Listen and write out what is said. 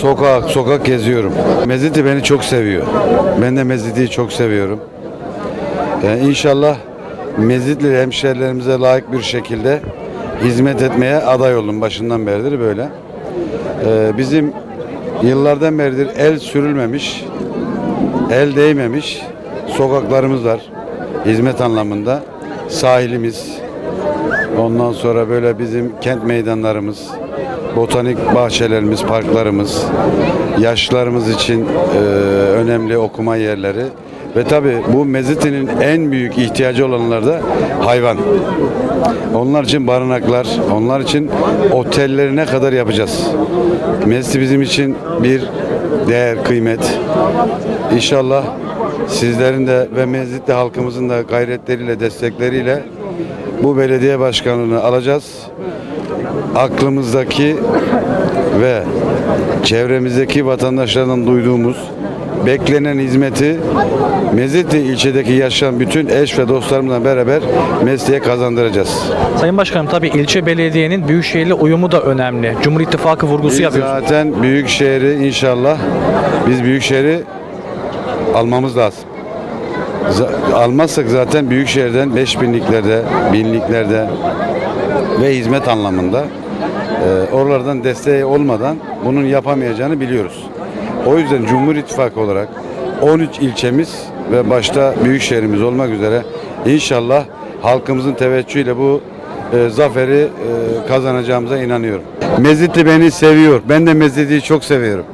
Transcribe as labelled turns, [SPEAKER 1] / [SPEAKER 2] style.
[SPEAKER 1] Sokak sokak geziyorum. Meziti beni çok seviyor. Ben de Meziti'yi çok seviyorum. Yani inşallah Mezitli hemşerilerimize layık bir şekilde hizmet etmeye aday oldum. Başından beridir böyle. Ee, bizim yıllardan beridir el sürülmemiş, el değmemiş sokaklarımız var. Hizmet anlamında. Sahilimiz, ondan sonra böyle bizim kent meydanlarımız, botanik bahçelerimiz, parklarımız, yaşlılarımız için e, önemli okuma yerleri ve tabi bu Meziti'nin en büyük ihtiyacı olanlar da hayvan. Onlar için barınaklar, onlar için otellerine kadar yapacağız. Meziti bizim için bir değer, kıymet. İnşallah sizlerin de ve Mezitli halkımızın da gayretleriyle, destekleriyle bu belediye başkanlığını alacağız. Aklımızdaki ve çevremizdeki vatandaşlardan duyduğumuz beklenen hizmeti Mezitli ilçedeki yaşayan bütün eş ve dostlarımla beraber mesleğe kazandıracağız.
[SPEAKER 2] Sayın Başkanım tabii ilçe belediyenin büyükşehirle uyumu da önemli. Cumhur İttifakı vurgusu
[SPEAKER 1] Biz
[SPEAKER 2] yapıyorsunuz.
[SPEAKER 1] zaten Büyükşehir'i inşallah biz Büyükşehir'i almamız lazım. Almazsak zaten Büyükşehir'den 5000'liklerde, binliklerde ve hizmet anlamında e, oralardan desteği olmadan bunun yapamayacağını biliyoruz. O yüzden Cumhur İttifakı olarak 13 ilçemiz ve başta Büyükşehir'imiz olmak üzere inşallah halkımızın teveccühüyle bu e, zaferi e, kazanacağımıza inanıyorum. Mezitli beni seviyor. Ben de Mezitli'yi çok seviyorum.